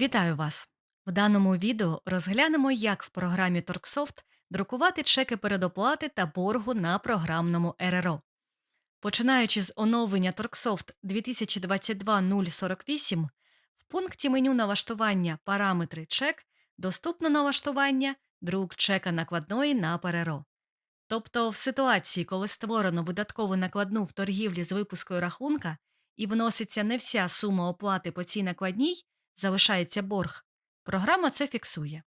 Вітаю вас! В даному відео розглянемо, як в програмі Торксофт друкувати чеки передоплати та боргу на програмному РРО. Починаючи з оновлення Торксофт 2022-048, в пункті меню налаштування Параметри чек доступно налаштування друк чека накладної на ПРРО. Тобто, в ситуації, коли створено видаткову накладну в торгівлі з випускою рахунка і вноситься не вся сума оплати по цій накладній, залишається борг, програма це фіксує.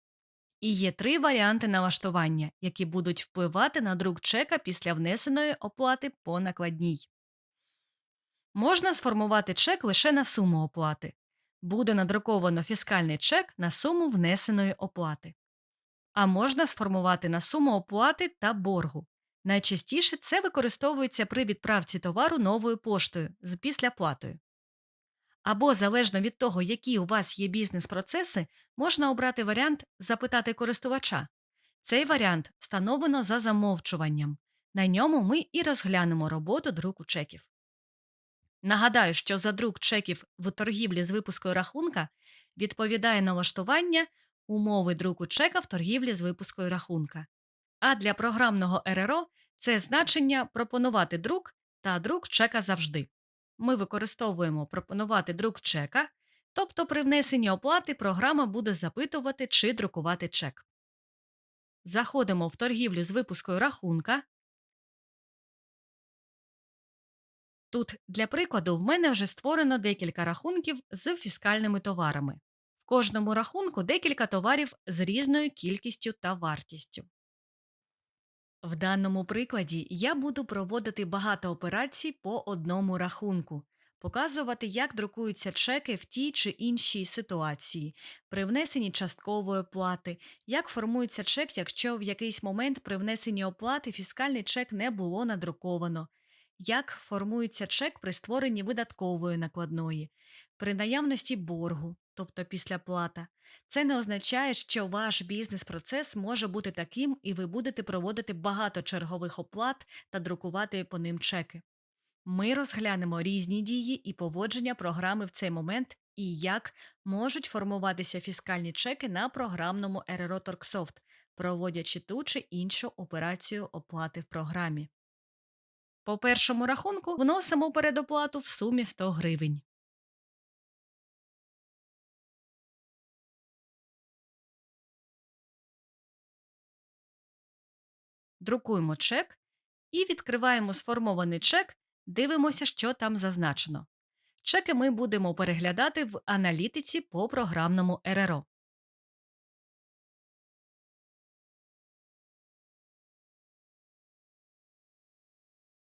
І є три варіанти налаштування, які будуть впливати на друк чека після внесеної оплати по накладній. Можна сформувати чек лише на суму оплати. Буде надруковано фіскальний чек на суму внесеної оплати. А можна сформувати на суму оплати та боргу. Найчастіше це використовується при відправці товару новою поштою з післяплатою. Або, залежно від того, які у вас є бізнес-процеси, можна обрати варіант запитати користувача. Цей варіант встановлено за замовчуванням. На ньому ми і розглянемо роботу друку чеків. Нагадаю, що за друк чеків в торгівлі з випускою рахунка відповідає налаштування умови друку чека в торгівлі з випускою рахунка. А для програмного РРО це значення пропонувати друк та друк чека завжди. Ми використовуємо пропонувати друк чека, тобто при внесенні оплати програма буде запитувати, чи друкувати чек. Заходимо в торгівлю з випускою рахунка. Тут, для прикладу, в мене вже створено декілька рахунків з фіскальними товарами. В кожному рахунку декілька товарів з різною кількістю та вартістю. В даному прикладі я буду проводити багато операцій по одному рахунку, показувати, як друкуються чеки в тій чи іншій ситуації, при внесенні часткової оплати, як формується чек, якщо в якийсь момент при внесенні оплати фіскальний чек не було надруковано, як формується чек при створенні видаткової накладної, при наявності боргу, тобто післяплата. Це не означає, що ваш бізнес-процес може бути таким, і ви будете проводити багато чергових оплат та друкувати по ним чеки. Ми розглянемо різні дії і поводження програми в цей момент і як можуть формуватися фіскальні чеки на програмному РРО Торксофт, проводячи ту чи іншу операцію оплати в програмі. По першому рахунку вносимо передоплату в сумі 100 гривень. Друкуємо чек і відкриваємо сформований чек, дивимося, що там зазначено. Чеки ми будемо переглядати в аналітиці по програмному РРО.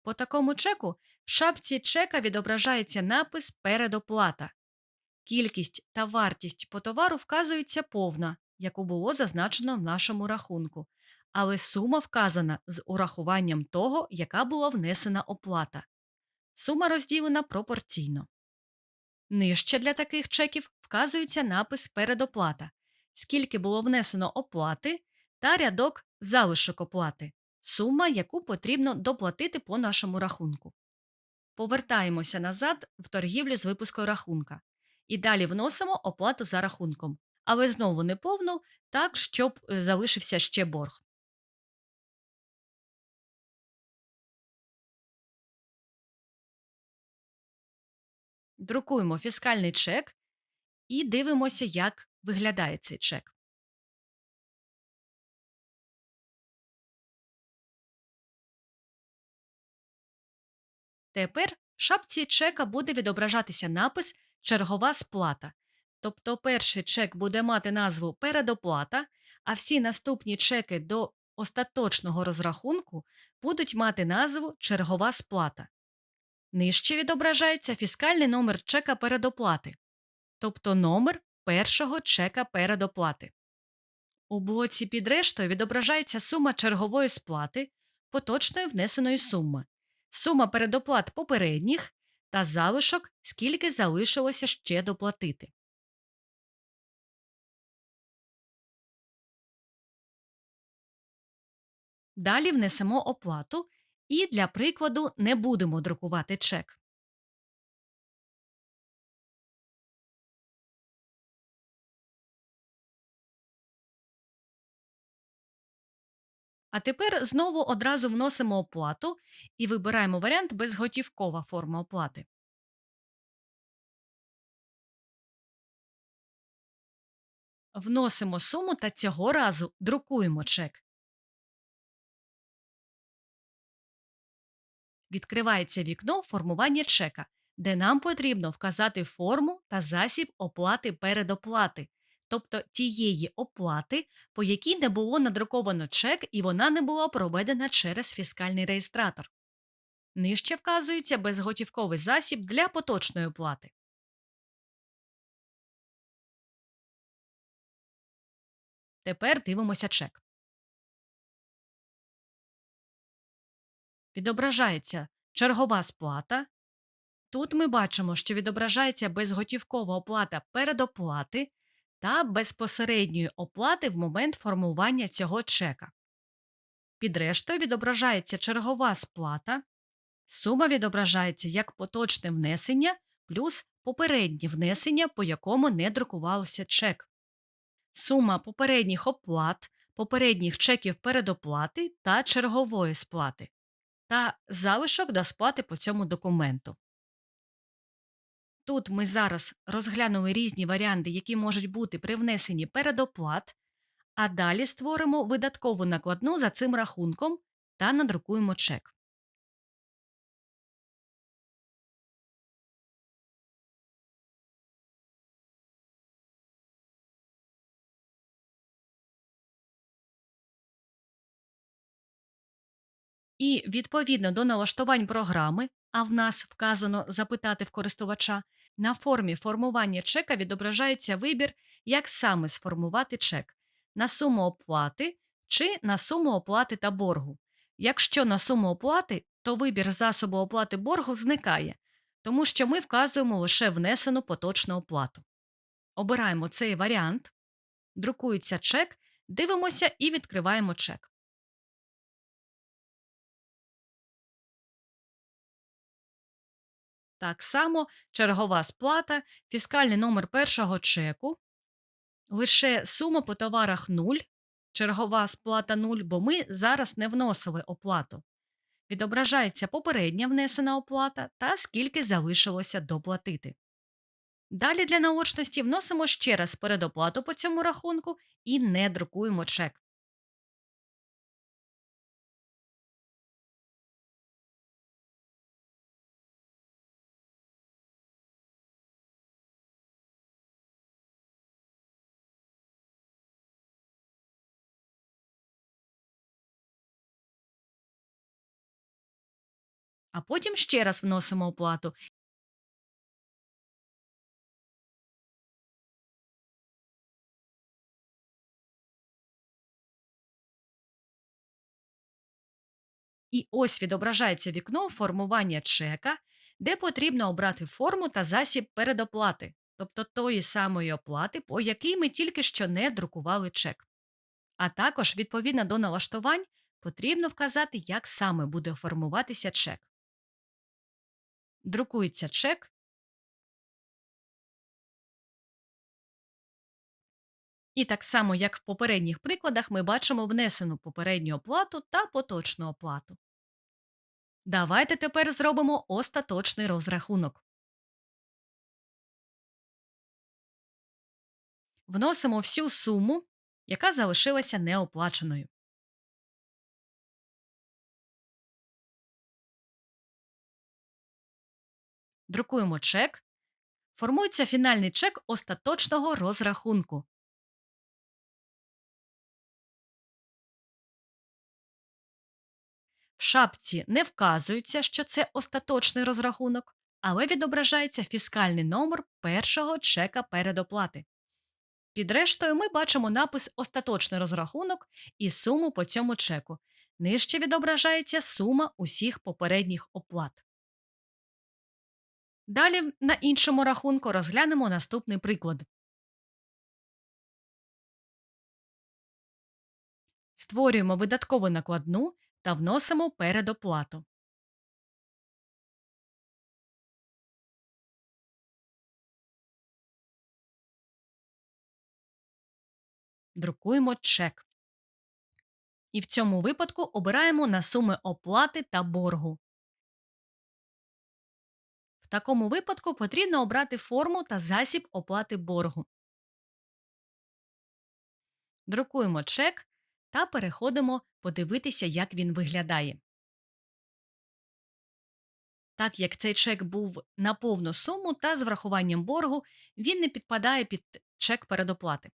По такому чеку в шапці чека відображається напис Передоплата. Кількість та вартість по товару вказуються повна, яку було зазначено в нашому рахунку, але сума вказана з урахуванням того, яка була внесена оплата. Сума розділена пропорційно. Нижче для таких чеків вказується напис Передоплата, скільки було внесено оплати та рядок залишок оплати, сума, яку потрібно доплатити по нашому рахунку. Повертаємося назад в торгівлю з випускою рахунка і далі вносимо оплату за рахунком, але знову не повну, так, щоб е, залишився ще борг. Друкуємо фіскальний чек і дивимося, як виглядає цей чек. Тепер в шапці чека буде відображатися напис Чергова сплата. Тобто перший чек буде мати назву Передоплата, а всі наступні чеки до остаточного розрахунку будуть мати назву Чергова сплата. Нижче відображається фіскальний номер чека передоплати, тобто номер першого чека передоплати. У блоці під рештою відображається сума чергової сплати, поточної внесеної суми, сума передоплат попередніх та залишок, скільки залишилося ще доплатити. Далі внесемо оплату і для прикладу не будемо друкувати чек. А тепер знову одразу вносимо оплату і вибираємо варіант безготівкова форма оплати. Вносимо суму та цього разу друкуємо чек. Відкривається вікно формування чека, де нам потрібно вказати форму та засіб оплати передоплати, тобто тієї оплати, по якій не було надруковано чек і вона не була проведена через фіскальний реєстратор. Нижче вказується безготівковий засіб для поточної оплати. Тепер дивимося чек. Відображається чергова сплата. Тут ми бачимо, що відображається безготівкова оплата передоплати та безпосередньої оплати в момент формування цього чека. Під рештою відображається чергова сплата, сума відображається як поточне внесення плюс попереднє внесення, по якому не друкувався чек. Сума попередніх оплат, попередніх чеків передоплати та чергової сплати та залишок до сплати по цьому документу. Тут ми зараз розглянули різні варіанти, які можуть бути привнесені передоплат, а далі створимо видаткову накладну за цим рахунком та надрукуємо чек. І відповідно до налаштувань програми, а в нас вказано запитати в користувача, на формі формування чека відображається вибір, як саме сформувати чек на суму оплати чи на суму оплати та боргу. Якщо на суму оплати, то вибір засобу оплати боргу зникає, тому що ми вказуємо лише внесену поточну оплату. Обираємо цей варіант, друкується чек, дивимося і відкриваємо чек. Так само чергова сплата, фіскальний номер першого чеку, лише сума по товарах 0, чергова сплата 0, бо ми зараз не вносили оплату. Відображається попередня внесена оплата та скільки залишилося доплатити. Далі для наочності вносимо ще раз передоплату по цьому рахунку і не друкуємо чек. А потім ще раз вносимо оплату І ось відображається вікно формування чека, де потрібно обрати форму та засіб передоплати, тобто тої самої оплати, по якій ми тільки що не друкували чек. А також, відповідно до налаштувань, потрібно вказати, як саме буде формуватися чек. Друкується чек. І так само, як в попередніх прикладах, ми бачимо внесену попередню оплату та поточну оплату. Давайте тепер зробимо остаточний розрахунок. Вносимо всю суму, яка залишилася неоплаченою. Друкуємо чек. Формується фінальний чек остаточного розрахунку. В шапці не вказується, що це остаточний розрахунок, але відображається фіскальний номер першого чека передоплати. Під рештою ми бачимо напис Остаточний розрахунок і суму по цьому чеку. Нижче відображається сума усіх попередніх оплат. Далі на іншому рахунку розглянемо наступний приклад. Створюємо видаткову накладну та вносимо передоплату. Друкуємо чек. І в цьому випадку обираємо на суми оплати та боргу. В такому випадку потрібно обрати форму та засіб оплати боргу. Друкуємо чек та переходимо подивитися, як він виглядає. Так як цей чек був на повну суму та з врахуванням боргу, він не підпадає під чек передоплати.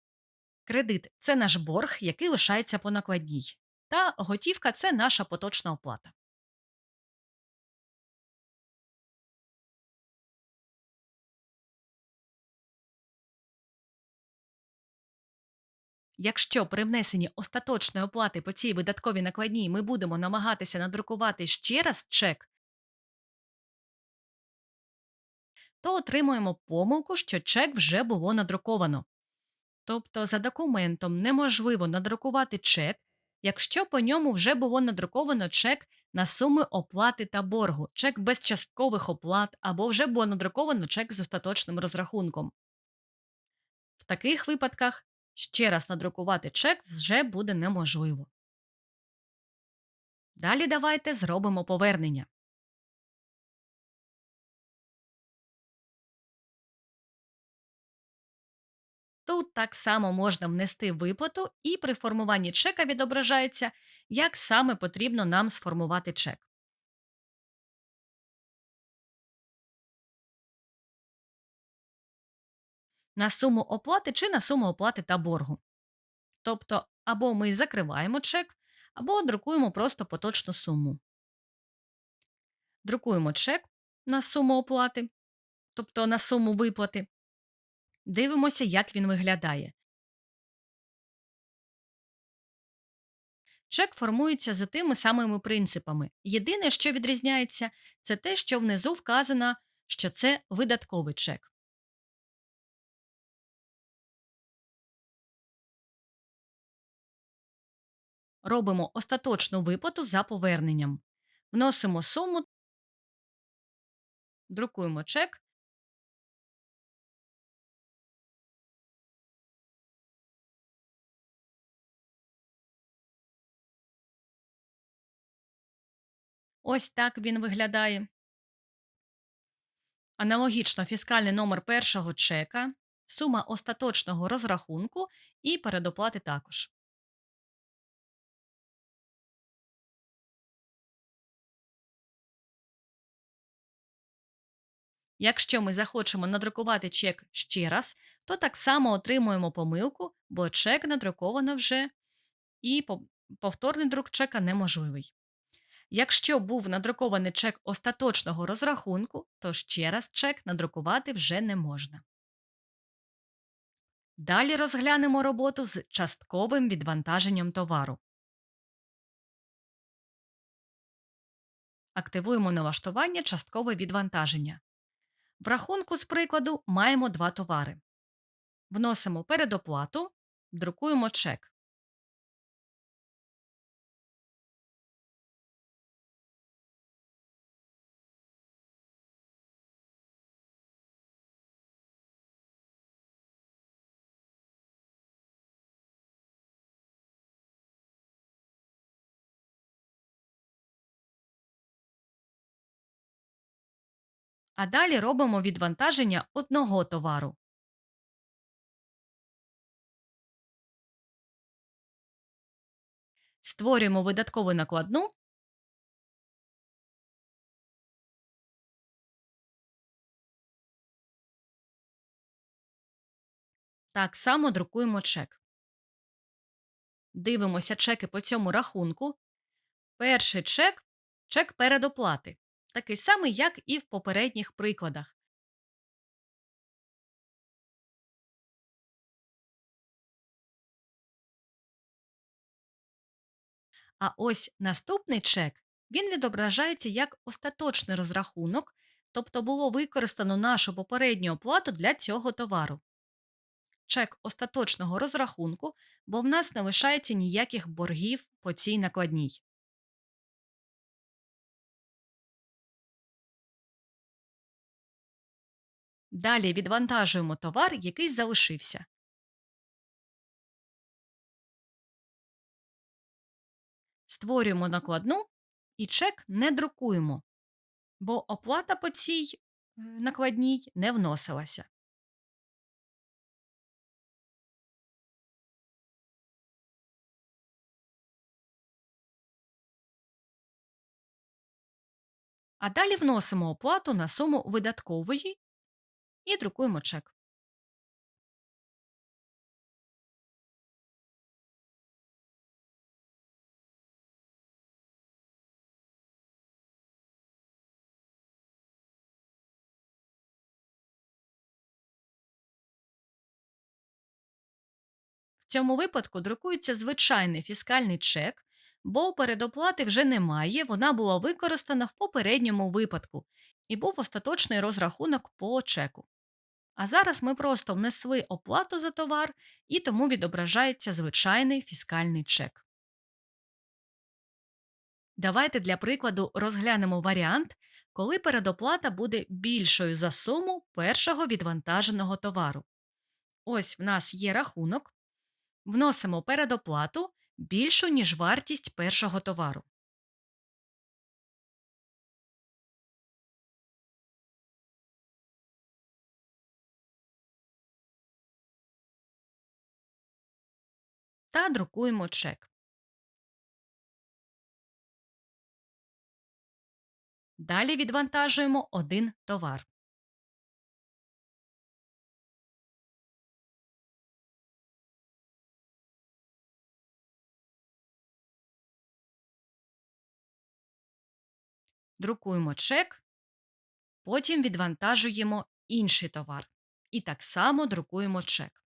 Кредит це наш борг, який лишається по накладній. Та готівка це наша поточна оплата. Якщо при внесенні остаточної оплати по цій видатковій накладній ми будемо намагатися надрукувати ще раз чек, то отримуємо помилку, що чек вже було надруковано. Тобто за документом неможливо надрукувати чек, якщо по ньому вже було надруковано чек на суми оплати та боргу, чек без часткових оплат або вже було надруковано чек з остаточним розрахунком. В таких випадках ще раз надрукувати чек вже буде неможливо. Далі давайте зробимо повернення. Тут так само можна внести виплату, і при формуванні чека відображається, як саме потрібно нам сформувати чек. На суму оплати чи на суму оплати та боргу. Тобто, або ми закриваємо чек, або друкуємо просто поточну суму. Друкуємо чек на суму оплати, тобто на суму виплати. Дивимося, як він виглядає. Чек формується за тими самими принципами. Єдине, що відрізняється, це те, що внизу вказано, що це видатковий чек. Робимо остаточну виплату за поверненням. Вносимо суму, друкуємо чек. Ось так він виглядає. Аналогічно фіскальний номер першого чека, сума остаточного розрахунку і передоплати також. Якщо ми захочемо надрукувати чек ще раз, то так само отримуємо помилку, бо чек надруковано вже, і повторний друк чека неможливий. Якщо був надрукований чек остаточного розрахунку, то ще раз чек надрукувати вже не можна. Далі розглянемо роботу з частковим відвантаженням товару. Активуємо налаштування часткове відвантаження. В рахунку, з прикладу, маємо два товари. Вносимо передоплату, друкуємо чек. А далі робимо відвантаження одного товару. Створюємо видаткову накладну. Так само друкуємо чек. Дивимося чеки по цьому рахунку. Перший чек чек передоплати такий самий, як і в попередніх прикладах. А ось наступний чек він відображається як остаточний розрахунок, тобто було використано нашу попередню оплату для цього товару. Чек остаточного розрахунку, бо в нас не лишається ніяких боргів по цій накладній. Далі відвантажуємо товар, який залишився. створюємо накладну і чек не друкуємо, бо оплата по цій е, накладній не вносилася. А далі вносимо оплату на суму видаткової і друкуємо чек. В цьому випадку друкується звичайний фіскальний чек, бо передоплати вже немає, вона була використана в попередньому випадку і був остаточний розрахунок по чеку. А зараз ми просто внесли оплату за товар і тому відображається звичайний фіскальний чек. Давайте для прикладу розглянемо варіант, коли передоплата буде більшою за суму першого відвантаженого товару. Ось в нас є рахунок, вносимо передоплату більшу, ніж вартість першого товару. Та друкуємо чек. Далі відвантажуємо один товар. Друкуємо чек, потім відвантажуємо інший товар. І так само друкуємо чек.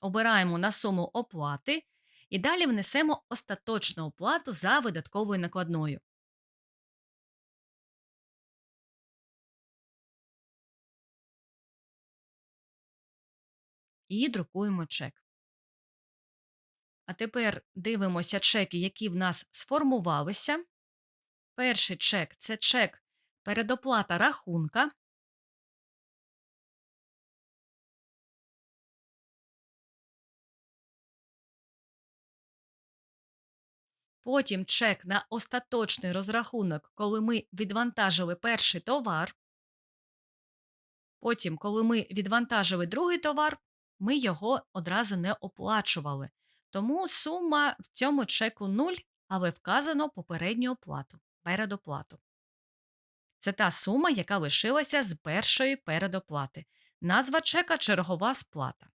Обираємо на суму оплати і далі внесемо остаточну оплату за видатковою накладною. І друкуємо чек. А тепер дивимося чеки, які в нас сформувалися. Перший чек це чек передоплата рахунка. Потім чек на остаточний розрахунок, коли ми відвантажили перший товар. Потім, коли ми відвантажили другий товар, ми його одразу не оплачували. Тому сума в цьому чеку 0, але вказано попередню оплату передоплату. Це та сума, яка лишилася з першої передоплати. Назва чека чергова сплата.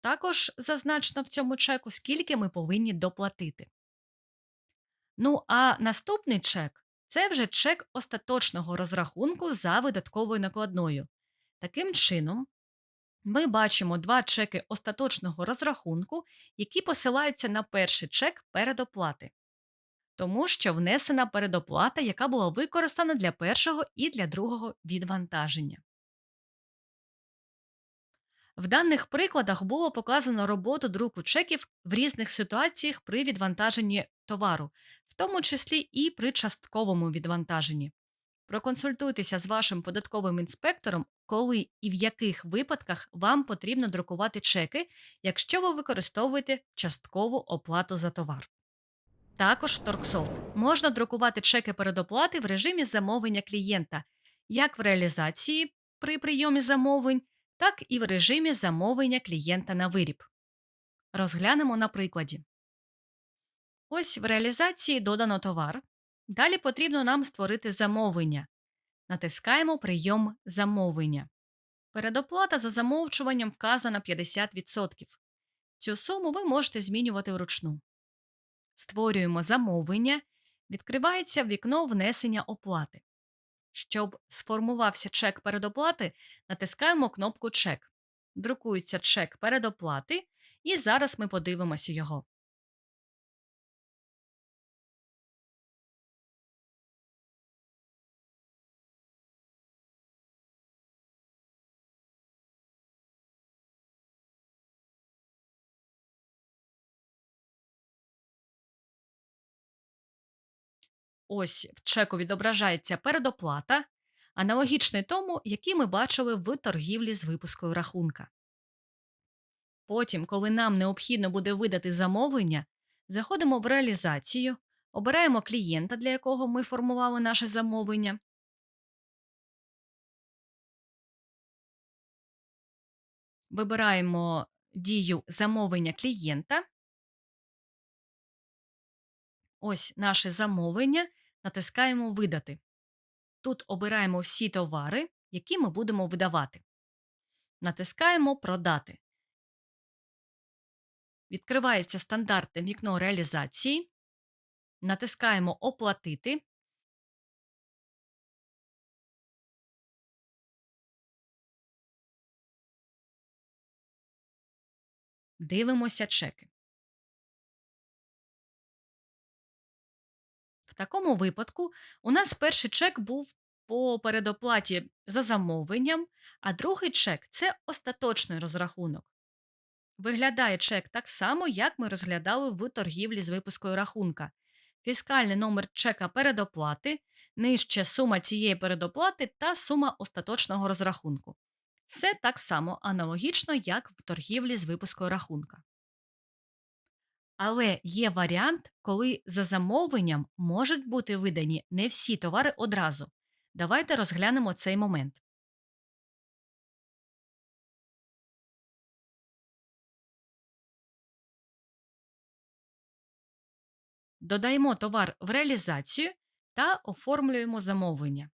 Також зазначено в цьому чеку, скільки ми повинні доплатити. Ну а наступний чек це вже чек остаточного розрахунку за видатковою накладною. Таким чином, ми бачимо два чеки остаточного розрахунку, які посилаються на перший чек передоплати, тому що внесена передоплата, яка була використана для першого і для другого відвантаження. В даних прикладах було показано роботу друку чеків в різних ситуаціях при відвантаженні товару, в тому числі і при частковому відвантаженні. Проконсультуйтеся з вашим податковим інспектором, коли і в яких випадках вам потрібно друкувати чеки, якщо ви використовуєте часткову оплату за товар. Також в Торксофт можна друкувати чеки передоплати в режимі замовлення клієнта, як в реалізації при прийомі замовлень, так і в режимі замовлення клієнта на виріб. Розглянемо на прикладі. Ось в реалізації додано товар. Далі потрібно нам створити замовлення. Натискаємо Прийом замовлення. Передоплата за замовчуванням вказана 50%. Цю суму ви можете змінювати вручну. Створюємо замовлення. Відкривається вікно внесення оплати. Щоб сформувався чек передоплати, натискаємо кнопку Чек. Друкується чек передоплати, і зараз ми подивимося його. Ось в чеку відображається передоплата, аналогічний тому, який ми бачили в торгівлі з випускою рахунка. Потім, коли нам необхідно буде видати замовлення, заходимо в реалізацію, обираємо клієнта, для якого ми формували наше замовлення. Вибираємо дію замовлення клієнта. Ось наше замовлення, натискаємо Видати. Тут обираємо всі товари, які ми будемо видавати. Натискаємо Продати. Відкривається стандартне вікно реалізації. Натискаємо Оплатити. Дивимося чеки. Такому випадку у нас перший чек був по передоплаті за замовленням, а другий чек це остаточний розрахунок. Виглядає чек так само, як ми розглядали в торгівлі з випускою рахунка. Фіскальний номер чека передоплати, нижче сума цієї передоплати та сума остаточного розрахунку. Все так само аналогічно, як в торгівлі з випускою рахунка. Але є варіант, коли за замовленням можуть бути видані не всі товари одразу. Давайте розглянемо цей момент. Додаємо товар в реалізацію та оформлюємо замовлення.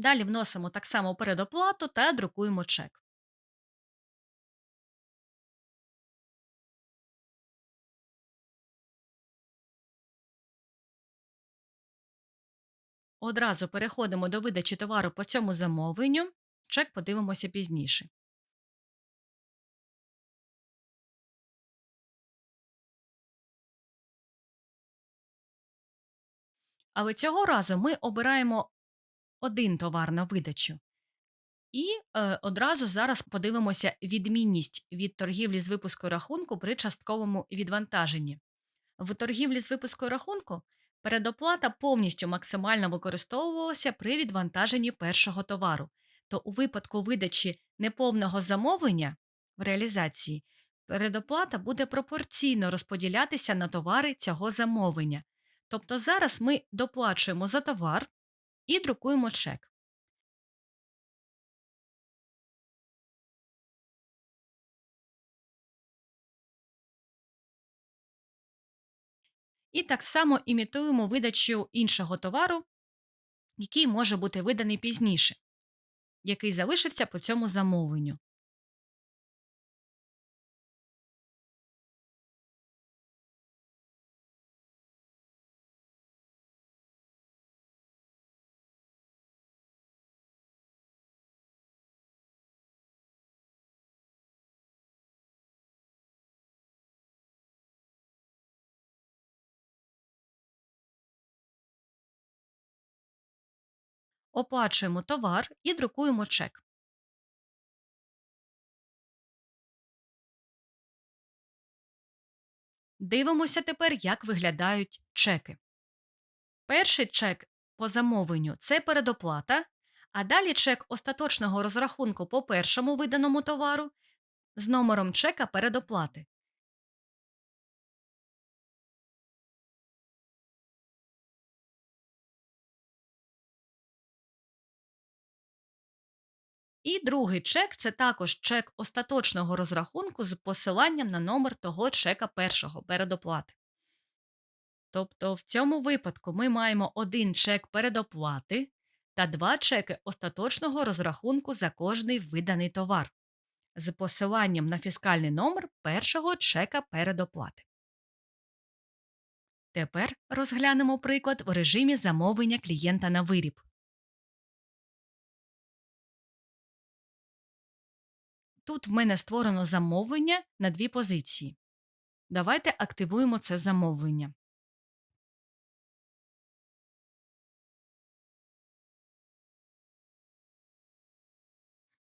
Далі вносимо так само передоплату та друкуємо чек. Одразу переходимо до видачі товару по цьому замовленню. Чек подивимося пізніше. Але цього разу ми обираємо один товар на видачу. І е, одразу зараз подивимося відмінність від торгівлі з випуску рахунку при частковому відвантаженні. В торгівлі з випуску рахунку передоплата повністю максимально використовувалася при відвантаженні першого товару, то у випадку видачі неповного замовлення в реалізації передоплата буде пропорційно розподілятися на товари цього замовлення. Тобто зараз ми доплачуємо за товар і друкуємо чек. І так само імітуємо видачу іншого товару, який може бути виданий пізніше, який залишився по цьому замовленню. Оплачуємо товар і друкуємо чек. Дивимося тепер, як виглядають чеки. Перший чек по замовленню це передоплата, а далі чек остаточного розрахунку по першому виданому товару з номером чека передоплати. І другий чек це також чек остаточного розрахунку з посиланням на номер того чека першого передоплати. Тобто в цьому випадку ми маємо один чек передоплати та два чеки остаточного розрахунку за кожний виданий товар з посиланням на фіскальний номер першого чека передоплати. Тепер розглянемо приклад в режимі замовлення клієнта на виріб. Тут в мене створено замовлення на дві позиції. Давайте активуємо це замовлення.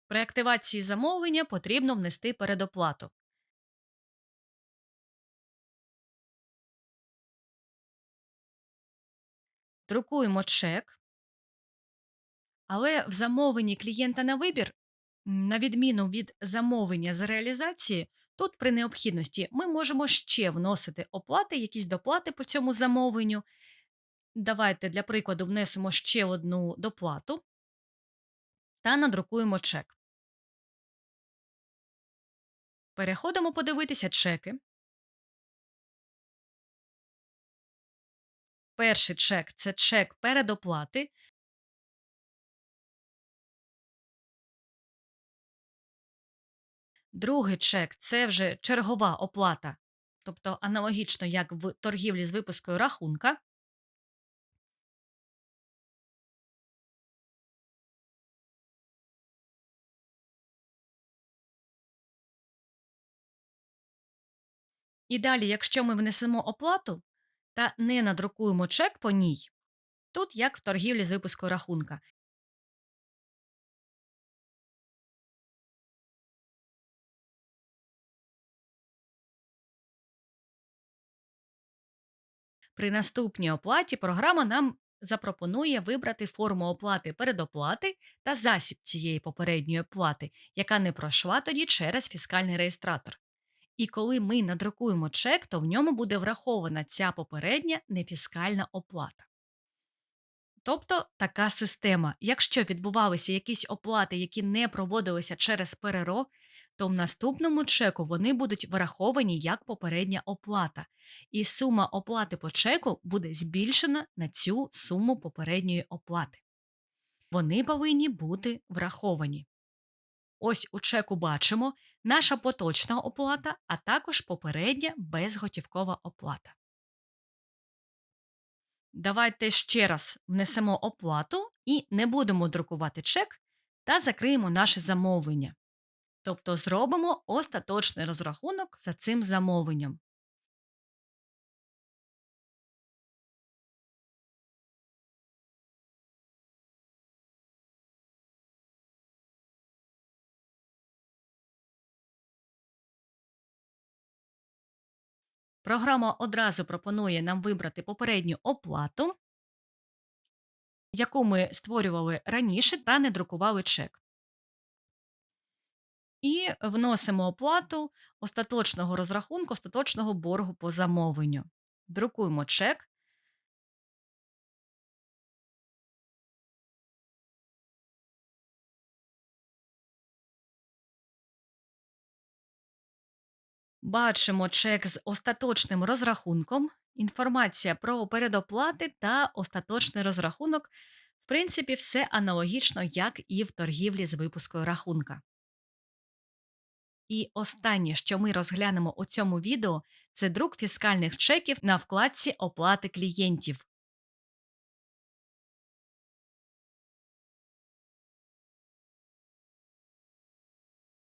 При активації замовлення потрібно внести передоплату. Друкуємо чек. Але в замовленні клієнта на вибір на відміну від замовлення з реалізації, тут при необхідності ми можемо ще вносити оплати, якісь доплати по цьому замовленню. Давайте для прикладу внесемо ще одну доплату та надрукуємо чек. Переходимо подивитися чеки. Перший чек це чек передоплати. Другий чек це вже чергова оплата, тобто аналогічно як в торгівлі з випускою рахунка. І далі, якщо ми внесемо оплату та не надрукуємо чек по ній, тут як в торгівлі з випускою рахунка. При наступній оплаті програма нам запропонує вибрати форму оплати передоплати та засіб цієї попередньої оплати, яка не пройшла тоді через фіскальний реєстратор. І коли ми надрукуємо чек, то в ньому буде врахована ця попередня нефіскальна оплата. Тобто така система. Якщо відбувалися якісь оплати, які не проводилися через ПРРО, то в наступному чеку вони будуть враховані як попередня оплата, і сума оплати по чеку буде збільшена на цю суму попередньої оплати. Вони повинні бути враховані. Ось у чеку бачимо наша поточна оплата, а також попередня безготівкова оплата. Давайте ще раз внесемо оплату і не будемо друкувати чек та закриємо наше замовлення. Тобто зробимо остаточний розрахунок за цим замовленням. Програма одразу пропонує нам вибрати попередню оплату, яку ми створювали раніше та не друкували чек. І вносимо оплату остаточного розрахунку, остаточного боргу по замовленню. Друкуємо чек. Бачимо чек з остаточним розрахунком, інформація про передоплати та остаточний розрахунок. В принципі, все аналогічно, як і в торгівлі з випускою рахунка. І останнє, що ми розглянемо у цьому відео, це друк фіскальних чеків на вкладці оплати клієнтів.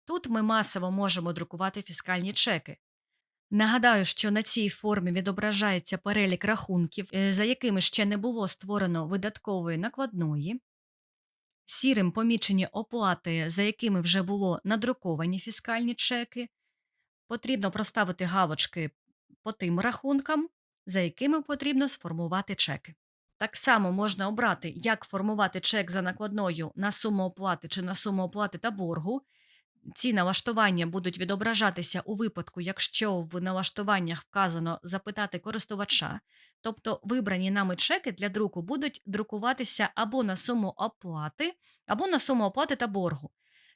Тут ми масово можемо друкувати фіскальні чеки. Нагадаю, що на цій формі відображається перелік рахунків, е, за якими ще не було створено видаткової накладної, сірим помічені оплати, за якими вже було надруковані фіскальні чеки. Потрібно проставити галочки по тим рахункам, за якими потрібно сформувати чеки. Так само можна обрати, як формувати чек за накладною на суму оплати чи на суму оплати та боргу, ці налаштування будуть відображатися у випадку, якщо в налаштуваннях вказано запитати користувача, тобто вибрані нами чеки для друку будуть друкуватися або на суму оплати, або на суму оплати та боргу.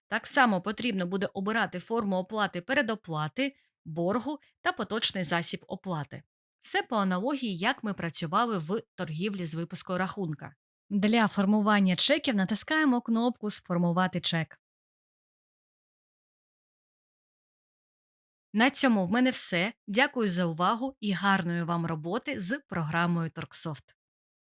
Так само потрібно буде обирати форму оплати передоплати, боргу та поточний засіб оплати. Все по аналогії, як ми працювали в торгівлі з випускою рахунка. Для формування чеків натискаємо кнопку Сформувати чек. На цьому в мене все. Дякую за увагу і гарної вам роботи з програмою Торксофт.